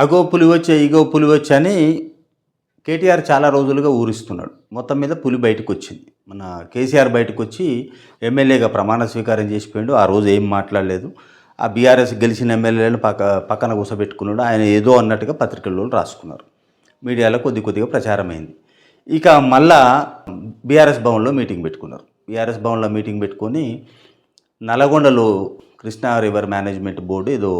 అగో పులి వచ్చే ఇగో పులివచ్చే అని కేటీఆర్ చాలా రోజులుగా ఊరిస్తున్నాడు. మొత్తం మీద పులి బయటకు వచ్చింది మన కేసీఆర్ బయటకు వచ్చి ఎమ్మెల్యేగా ప్రమాణ స్వీకారం చేసిపోయాడు. ఆ రోజు ఏం మాట్లాడలేదు. ఆ బీఆర్ఎస్ గెలిచిన ఎమ్మెల్యేలను పక్క పక్కన కూసబెట్టుకున్నాడు. ఆయన ఏదో అన్నట్టుగా పత్రికల్లో రాసుకున్నారు. మీడియాలో కొద్ది కొద్దిగా ప్రచారమైంది. ఇక మళ్ళా బీఆర్ఎస్ భవన్లో మీటింగ్ పెట్టుకున్నారు. బీఆర్ఎస్ భవన్లో మీటింగ్ పెట్టుకొని నల్గొండలో కృష్ణా రివర్ మేనేజ్మెంట్ బోర్డు ఏదో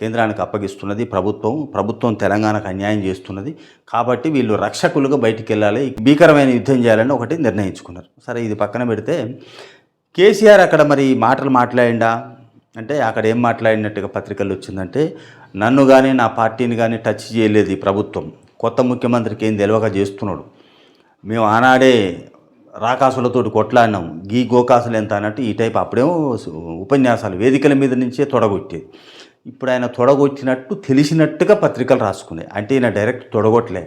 కేంద్రానికి అప్పగిస్తున్నది ప్రభుత్వం ప్రభుత్వం తెలంగాణకు అన్యాయం చేస్తున్నది. కాబట్టి వీళ్ళు రక్షకులుగా బయటికి వెళ్ళాలి భీకరమైన యుద్ధం చేయాలని ఒకటి నిర్ణయించుకున్నారు. సరే ఇది పక్కన పెడితే కేసీఆర్ అక్కడ మరి మాటలు మాట్లాడిండా? అంటే అక్కడ ఏం మాట్లాడినట్టుగా పత్రికలు వచ్చిందంటే నన్ను కానీ నా పార్టీని కానీ టచ్ చేయలేదు ఈ ప్రభుత్వం. కొత్త ముఖ్యమంత్రికి ఏం తెలియక చేస్తున్నాడు. మేము ఆనాడే రాకాసులతోటి కొట్లాడినాం. గీ గోకాసులు ఎంత అన్నట్టు ఈ టైప్ అప్పుడేమో ఉపన్యాసాలు వేదికల మీద నుంచే తొడగొట్టేది. ఇప్పుడు ఆయన తొడగొచ్చినట్టు తెలిసినట్టుగా పత్రికలు రాసుకున్నాయి. అంటే ఈయన డైరెక్ట్ తొడగొట్టలే.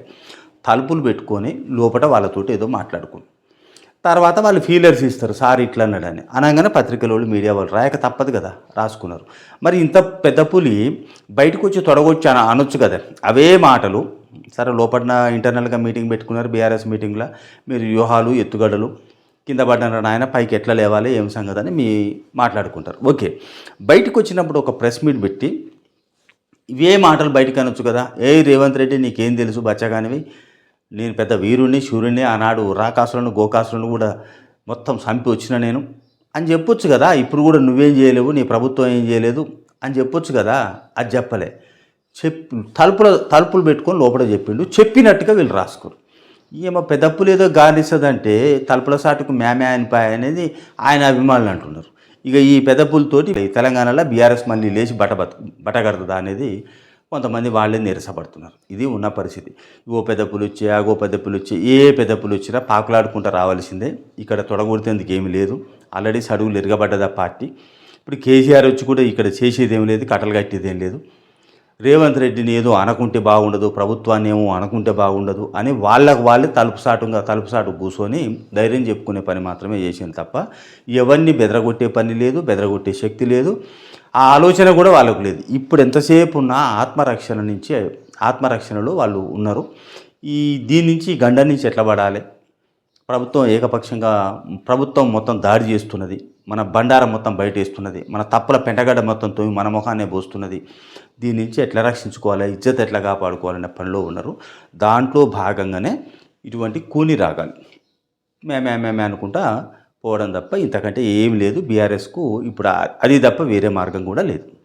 తలుపులు పెట్టుకొని లోపల వాళ్ళతోటి ఏదో మాట్లాడుకుని తర్వాత వాళ్ళు ఫీలర్స్ ఇస్తారు సార్ ఇట్లా అన్నాడని. అనగానే పత్రికల వాళ్ళు మీడియా వాళ్ళు రాయక తప్పదు కదా రాసుకున్నారు. మరి ఇంత పెద్ద పులి బయటకు వచ్చి తొడగొచ్చి అన అనొచ్చు కదా. అవే మాటలు. సరే లోపల ఇంటర్నల్గా మీటింగ్ పెట్టుకున్నారు బీఆర్ఎస్ మీటింగ్లో. మీరు వ్యూహాలు ఎత్తుగడలు. కింద పడ్డారు నాయన పైకి ఎట్లా లేవాలి ఏం సంగతి అని మీ మాట్లాడుకుంటారు. ఓకే. బయటకు వచ్చినప్పుడు ఒక ప్రెస్ మీట్ పెట్టి ఇవే మాటలు బయటకు అనొచ్చు కదా. ఏ రేవంత్ రెడ్డి నీకేం తెలుసు బచ్చగానివి? నేను పెద్ద వీరుణ్ణి శూరుణ్ణి ఆనాడు రాకాసులను గోకాసులను కూడా మొత్తం చంపి వచ్చిన నేను. అని చెప్పొచ్చు కదా ఇప్పుడు కూడా నువ్వేం చేయలేవు నీ ప్రభుత్వం ఏం చేయలేదు అని చెప్పొచ్చు కదా. అది చెప్పలే. చెప్పి తలుపుల తలుపులు పెట్టుకొని లోపల చెప్పిండు. చెప్పినట్టుగా వీళ్ళు రాసుకోరు. ఏమో పెద్దప్పులు ఏదో గాలిస్తుందంటే తలుపుల సాటుకు మేమే అనిపాయ అనేది ఆయన అభిమానులు అంటున్నారు. ఇక ఈ పెద్దప్పులతోటి తెలంగాణలో బీఆర్ఎస్ మళ్ళీ లేచి బట బతు అనేది కొంతమంది వాళ్ళే నిరసపడుతున్నారు. ఇది ఉన్న పరిస్థితి. ఓ పెద్దప్పులు వచ్చి ఆగో పెద్దప్పులు వచ్చి ఏ పెద్దప్పులు వచ్చినా పాకులాడుకుంటూ రావాల్సిందే. ఇక్కడ తొడగొడితేందుకు ఏమీ లేదు. ఆల్రెడీ సడుగులు ఎరగబడ్డది ఆ పార్టీ. ఇప్పుడు కేసీఆర్ వచ్చి కూడా ఇక్కడ చేసేది ఏం లేదు కట్టలు కట్టేది ఏం లేదు. రేవంత్ రెడ్డిని ఏదో అనకుంటే బాగుండదు ప్రభుత్వాన్ని ఏమో అనకుంటే బాగుండదు అని వాళ్ళకు వాళ్ళే తలుపు తలుపుసాటు తలుపు సాటు కూర్చొని ధైర్యం చెప్పుకునే పని మాత్రమే చేసింది తప్ప ఎవరిని బెదరగొట్టే పని లేదు బెదరగొట్టే శక్తి లేదు. ఆ ఆలోచన కూడా వాళ్ళకు లేదు. ఇప్పుడు ఎంతసేపు ఉన్న ఆత్మరక్షణ నుంచి ఆత్మరక్షణలో వాళ్ళు ఉన్నారు. ఈ దీని నుంచి గండం నుంచి ఎట్లా పడాలి? ప్రభుత్వం ఏకపక్షంగా ప్రభుత్వం మొత్తం దాడి చేస్తున్నది. మన బండారం మొత్తం బయట వేస్తున్నది మన తప్పుల పెంటగడ్డ మొత్తం తోమి మన ముఖాన్నే పోస్తున్నది. దీని నుంచి ఎట్లా రక్షించుకోవాలి? ఇజ్జత్ ఎట్లా కాపాడుకోవాలనే పనిలో ఉన్నారు. దాంట్లో భాగంగానే ఇటువంటి కూని రాగాలు. మేమే మేమే అనుకుంటా పోవడం తప్ప ఇంతకంటే ఏం లేదు. బీఆర్ఎస్కు ఇప్పుడు అది తప్ప వేరే మార్గం కూడా లేదు.